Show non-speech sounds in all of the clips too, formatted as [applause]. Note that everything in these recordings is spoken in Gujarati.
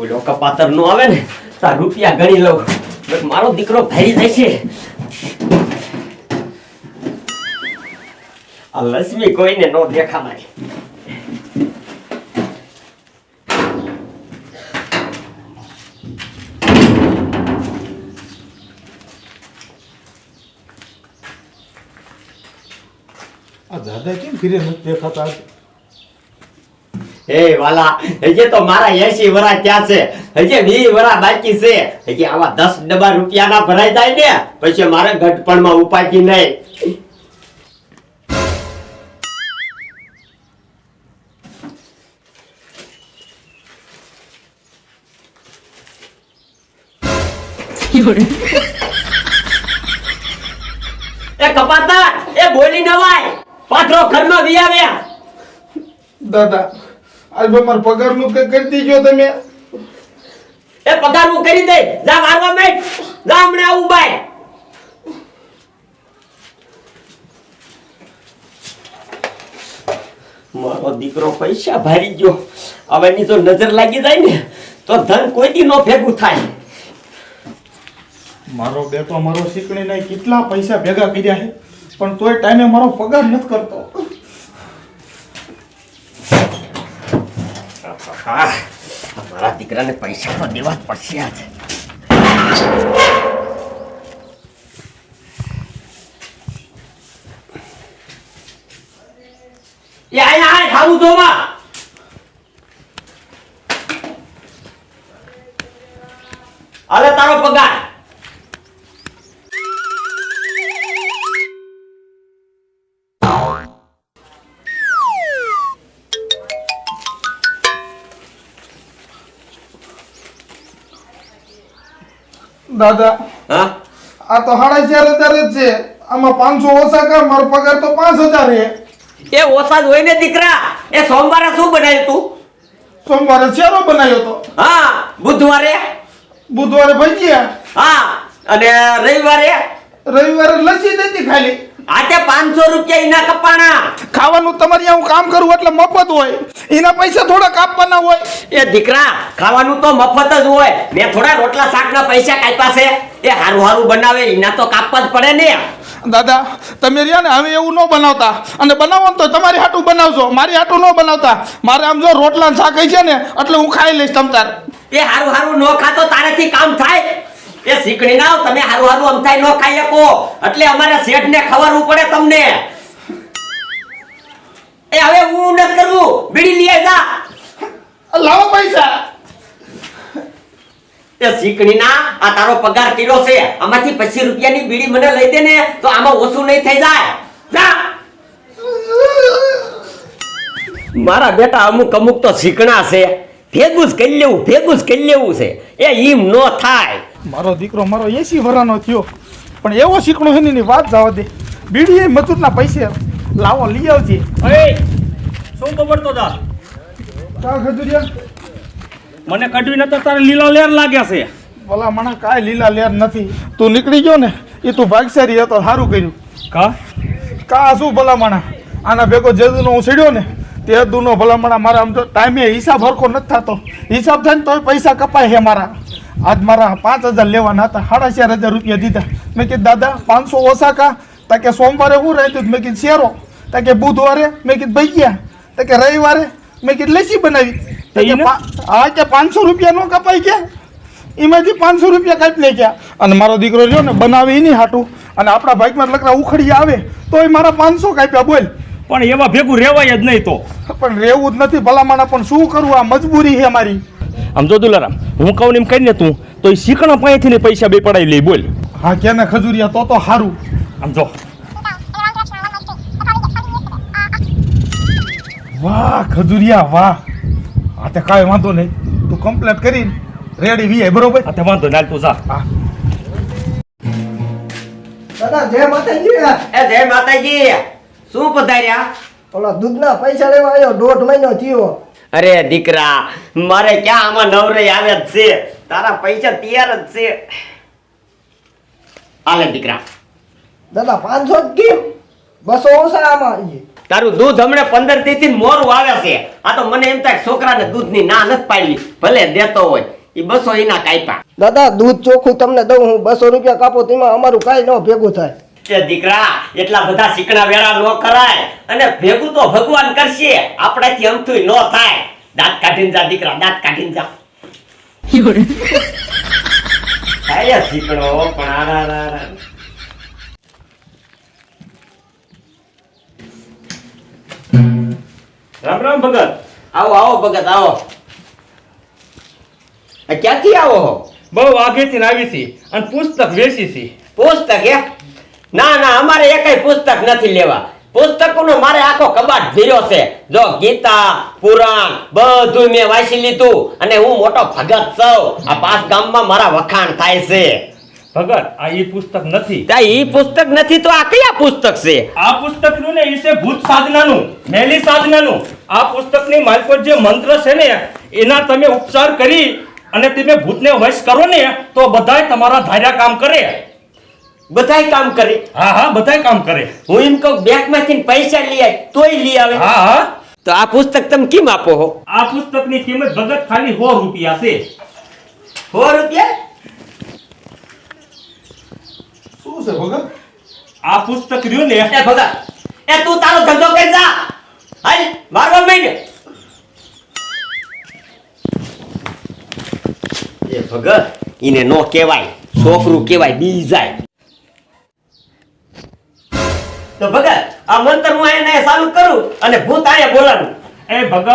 ઓલો કપાતર નો આવે ને તાર રૂપિયા ગણી લઉં. મારો દીકરો ફરી જાય છે. આ લક્ષ્મી કોઈને નો દેખાવાય. આ દાદા કેમ ફિરે નથી દેખાતા? હે વાલા, હજી તો મારા એસી વરા ક્યાં છે. હજી વી વરા બાકી છે. હજી આવા દસ ડબ્બા રૂપિયાના ભરાઈ જાય પછી મારે ઘટપણમાં ઉપાકી નહીં. એ કપાતા, એ બોલી નવાય. પાથરો ઘરમાં વી આવ્યા. દાદા આજ મારા પગારનું કઈ કરી દીજો તમે. એ પગાર કરી દે. જા મારવા મેં જા હમણે આવું બાય. મારો દીકરો પૈસા ભારી ગયો. હવે એની તો નજર લાગી જાય ને તો ધન કોઈ દી નો ભેગું થાય. મારો બેટો મારો શીકણી ને કેટલા પૈસા ભેગા કર્યા છે પણ તોય ટાઈમે મારો પગાર નથી કરતો. હા દીકરાને પૈસા તો દેવા જ પડશે આજે એ આય ખાવું જોવા તારો પગાર દાદા. હા? આ તો સાડા ચાર હજાર જ છે. આમાં પાંચસો ઓછા કર મારો પગાર તો પાંચ હજાર એ ઓછા જ હોય ને દીકરા. એ સોમવારે શું બનાવ્યું તું? સોમવારે શેરો બનાવ્યો તો? હા બુધવારે? બુધવારે ભજીયા. હા અને રવિવારે? રવિવારે લસી દેતી ખાલી. આજે પાંચસો રૂપિયા એના કપાણા. ખાવાનું તમારે હું કામ કરું એટલે મફત હોય. એના પૈસા થોડા કાપવાના હોય. એ દીકરા ખાવાનું તો મફત જ હોય. મેં થોડા રોટલા શાકના પૈસા કાપ્યા છે. એ હારું હારું બનાવે એના તો કાપવા જ પડે ને. દાદા તમે રહ્યા ને હવે એવું ન બનાવતા. અને બનાવો ને તો તમારી હાટું બનાવજો. મારી હાટું ન બનાવતા. મારે આમ જો રોટલા શાક છે ને એટલે હું ખાઈ લઈશ તમતાર એ હારું હારું ન ખાતો તારેથી કામ થાય. એ શીખણી ના તમે હારું હારું અમથાઈ ન ખાઈ શકો એટલે અમારે શેઠ ને ખવડવું પડે તમને. એ હવે હું ન કરું બીડી લઈ જા. લાવો પૈસા. એ શીખણી ના આ તારો પગાર કિલો છે. આમાંથી પચીસ રૂપિયાની બીડી મને લઈ દે ને તો આમાં ઓછું નહીં થઈ જાય. જા. મારા બેટા અમુક અમુક તો શીખણા છે. ભેગું જ કરી લેવું ભેગું જ કરી લેવું છે. એ ઈમ નો થાય. મારો દીકરો મારો એસી વરાનો થયો. પણ એવો શીખણો છે ને વાત જવા દે. બીડીએ મજૂરના પૈસે લાવો લઈ આવજે. શું બબડતો તો તાર? કા ખજુરિયા? મને કાઢવી નતો તારે લીલા લેર લાગ્યા છે. ભલા મને કાંઈ લીલા લેર નથી. તું નીકળી ગયો ને એ તું ભાગસારી હતો સારું કર્યું. કા? કા શું ભલામણા? આના ભેગો જેદુનો હું સીડ્યો ને તે દુનો ભલામણા મારા આમ તો ટાઈમે હિસાબ હરખો નથી થતો. હિસાબ થાય ને તોય પૈસા કપાય છે મારા. આજ મારા પાંચ હજાર લેવાના હતા સાડા ચાર હજાર રૂપિયા દીધા. મેં કીધું દાદા પાંચસો ઓછા કા? તાકે સોમવારે હું રહેતું મેં કીધું શેરો. તાકે બુધવારે? મેં કીધું ભૈયા તાકે રવિવારે? મેં કીધું લેસી બનાવી. હા કે પાંચસો રૂપિયા નો કપાઈ ગયા. એમાંથી પાંચસો રૂપિયા કાપી લે ગયા અને મારો દીકરો રહ્યો ને બનાવે એની હાટું. અને આપણા ભાઈકમાં લકડા ઉખડી આવે તોય મારા પાંચસો કાપ્યા બોલ. પણ એવા ભેગું રેવાય જ નહીં તો. પણ રહેવું જ નથી ભલામણા પણ શું કરવું આ મજબૂરી છે મારી. આમ જો દુલારામ હું કહું એમ કરીને તું તો એ શીકણા પાસેથી ને પૈસા બે પડાવી લઈ બોલ. હા કે ને ખજૂરિયા? તો તો સારું આમ જો. વાહ ખજૂરિયા વાહ. આ તે કાંઈ વાંધો નહીં. તું કમ્પ્લેટ કરી રેડી વીએ બરોબર? આ તે વાંધો નાલ તું જા. હા. દાદા જય માતાજી. એ જય માતાજી. શું પધાર્યા? ઓલા દૂધના પૈસા લેવા આવ્યો દોઢ મહિનો થયો. અરે દીકરા મારે ક્યાં આમાં નવરે આવે જ છે? તારા પૈસા તૈયાર જ છે. આલે દીકરા. દાદા પાંચસો કેમ બસો ઓછા આમાં તારું દૂધ હમણે પંદરથી મોરું આવે છે. આ તો મને એમ થાય છોકરાને દૂધની ના નથી પાડવી. ભલે દેતો હોય. એ બસો એના કાપ્યા. દાદા દૂધ ચોખ્ખું તમને દઉં હું બસો રૂપિયા કાપો તેમાં અમારું કાંઈ ન ભેગું થાય. કે દીકરા એટલા બધા શીકણા વેરા ન કરાય. અને ભેગું તો ભગવાન કરશે. આપણાથી અમથું ન થાય. દાંત કાઢીને જા દીકરા દાંત કાઢીને જા. થાય શીકણો પણ આરા રા રા. રામ રામ ભગત. આવો આવો ભગત આવો. ક્યાંથી આવો બહુ આગેથી આવી છે અને પુસ્તક વેચી છે. પુસ્તક એ ના ના અમારે એકય પુસ્તક નથી લેવા. પુસ્તકોનો મારે આખો કબાટ ભર્યો છે. જો ગીતા પુરાણ બધું મેં વાંચી લીધું અને હું મોટો ભગત છું. આ પાંચ ગામમાં મારા વખાણ થાય છે. ભગત આ ઈ પુસ્તક નથી. તા ઈ પુસ્તક નથી તો આ કયા પુસ્તક છે? આ પુસ્તકનું ને ઈ છે ભૂત સાધનાનું મેલી સાધનાનું. આ પુસ્તકની માલકો જે મંત્ર છે ને એના તમે ઉપચાર કરી અને તમે ભૂતને વશ કરો ને તો બધાય તમારા ધાર્યા કામ કરે. બધાય કામ કરે. હા હા બધાય કામ કરે. હું એમ કહું બેંકમાંથી પૈસા લઈ આવે તોય લઈ આવે. હા હા. તો આ પુસ્તક તમે કેમ આપો હો? આ પુસ્તકની કિંમત ભગત ખાલી સો રૂપિયા છે. સો રૂપિયા? શું છે ભગત? આ પુસ્તક રહ્યું ને એ ભગત એ તું તારો ધંધો કરી જા. હાલ મારવા માંડ. એ ભગત ઈને નો કહેવાય છોકરું કહેવાય બી જાય તો ભગત આ મંત્ર હું એને ચાલુ કરું અને ભૂત અહીંયા બોલાવું એ ભગત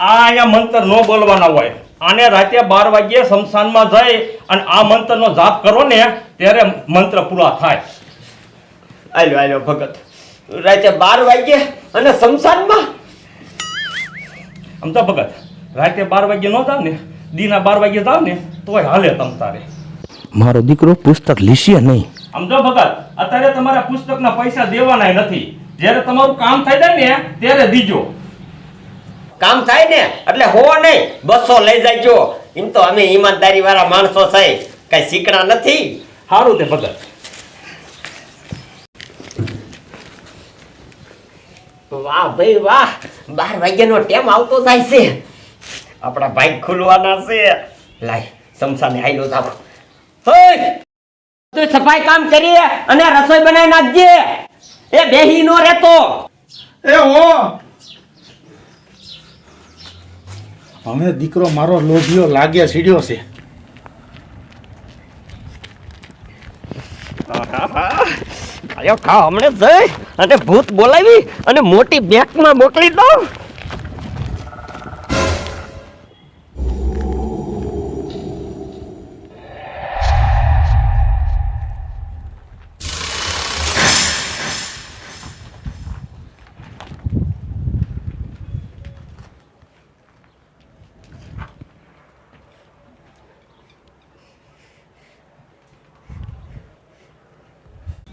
આ અહીંયા મંત્ર ન બોલવાના હોય. આને રાતે બાર વાગ્યે શમશાનમાં જઈ અને આ મંત્રનો જાપ કરો ને ત્યારે મંત્ર પૂરા થાય. આલ્યો આલ્યો ભગત. રાતે બાર વાગે અને શમશાનમાં? આમ તો ભગત રાતે બાર વાગ્યે ન જાવ ને દીના બાર વાગ્યે જાવ ને તોય હાલે તમ તારે. મારો દીકરો પુસ્તક લીસીએ નહીં. તો ભગત અત્યારે તમારા પુસ્તકના પૈસા દેવાના નથી. જ્યારે તમારું કામ થઈ જાય ને ત્યારે દીજો. કામ થાય ને એટલે હો નહીં બસો લઈ જાયજો એમ તો અમે ઈમાનદારી વાળા માણસો છે કઈ શીકણા નથી. સારું તે ભગત. વાહ ભાઈ વાહ બાર વાગ્યાનો ટેમ આવતો જાય છે. આપણા ભાઈ ખુલવાના છે. લાય સમસાને આઈલો જાવ હોય! તું સફાઈ કામ કરી અને રસોઈ બનાવી નાખજે. એ બેહી નો રહેતો. એ હો. હવે દીકરો મારો લોભિયો લાગે સીડ્યો છે. આયો ખા હમણે જઈ અને ભૂત બોલાવી અને મોટી બેંકમાં મોકલી દઉં.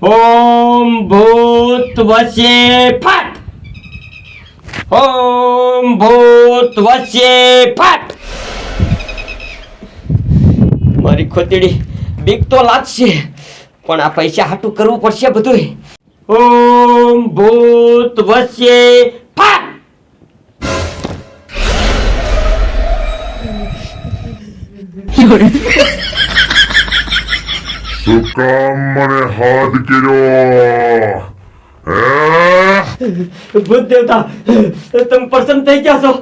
ઓમ ભૂત વસે ફાટ. ઓમ ભૂત વસે ફાટ. મારી ખોતડી બીક તો લાગશે, પણ આ પૈસા હાટું કરવું પડશે બધું ઓમ ભૂત વસે ફાટ. [laughs] શું કામ મને હાથ કર્યો ભૂત દેવતા તમે પ્રસન્ન થઈ ગયા છો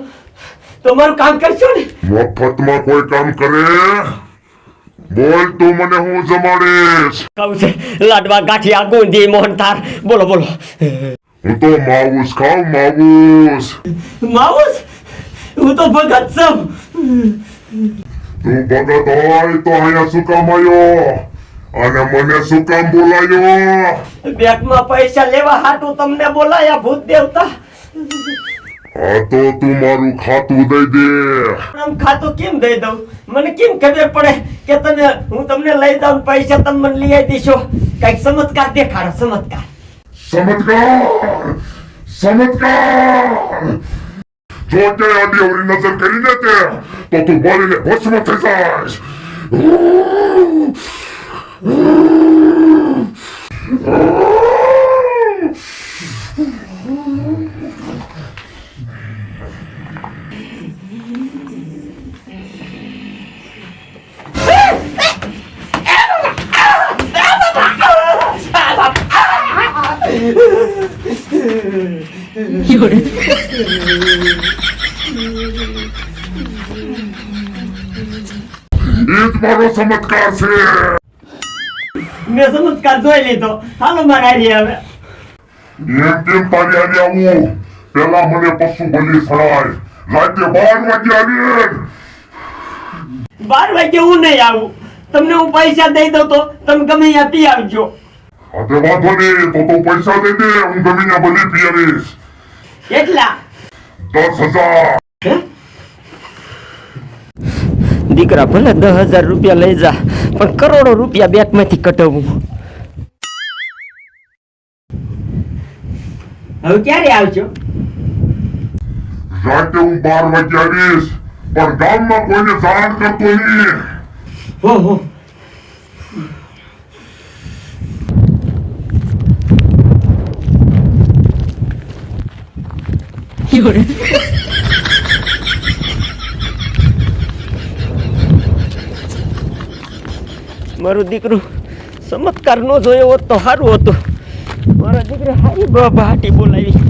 તમારું કામ કરશો ને મફતમાં કોઈ કામ કરે બોલ તું મને હું જમાડીશ કહું છે લાડવા ગાંઠિયા ગુંદી મોહનથાળ બોલો બોલો હું તો માવુસ ખાવ માવુસ માવુસ હું તો ભગત છું તું ભગત હોય તો અહીંયા શું કામ આવ્યો અને મને શું કામ બોલાયો? બેંકમાં પૈસા લેવા હાટું તમને બોલાયા ભૂત દેવતા હા તો તું મારું ખાતું દઈ દે. આમ ખાતું કેમ દઈ દઉં? મને કેમ ખબર પડે કે તને હું તમને લઈ જાઉં પૈસા તમે મને લઈ આવી દેશો? કંઈક ચમત્કાર દેખાડો ચમત્કાર. ચમત્કાર ચમત્કાર. જો તે આડી અવરી નજર કરીને તે તો તું બોલીને ભસ્મ થઈ 有人。ईद मारो चमत्कार से મેં ચમત્કાર જોઈ લીધો. હાલો મારા હવે. એમ કેમ તારી હારે આવું. પેલા મને પશુ બલી સડાય. રાતે બાર વાગે આવીએ. બાર વાગે હું નહીં આવું. તમને હું પૈસા દઈ દઉં તો તમે ગમે અહીંયા પી આવજો. હવે વાંધો નહીં. તો તો પૈસા દઈ દે. હું ગમીને બલી પી આવીશ. કેટલા દસ હજાર. દીકરા ભલે દસ હજાર રૂપિયા લઈ જા. પણ કરોડો રૂપિયા બેંકમાંથી કટાવું હવે ક્યારે આવજો? રાતે હું બાર વાગે આવીશ પણ ગામમાં કોઈને જાણ કરતો નહીં. હો હો. મારું દીકરું ચમત્કાર ન જોયો હોત તો સારું હતું. મારા દીકરા હારી બાબા હાટી બોલાવી.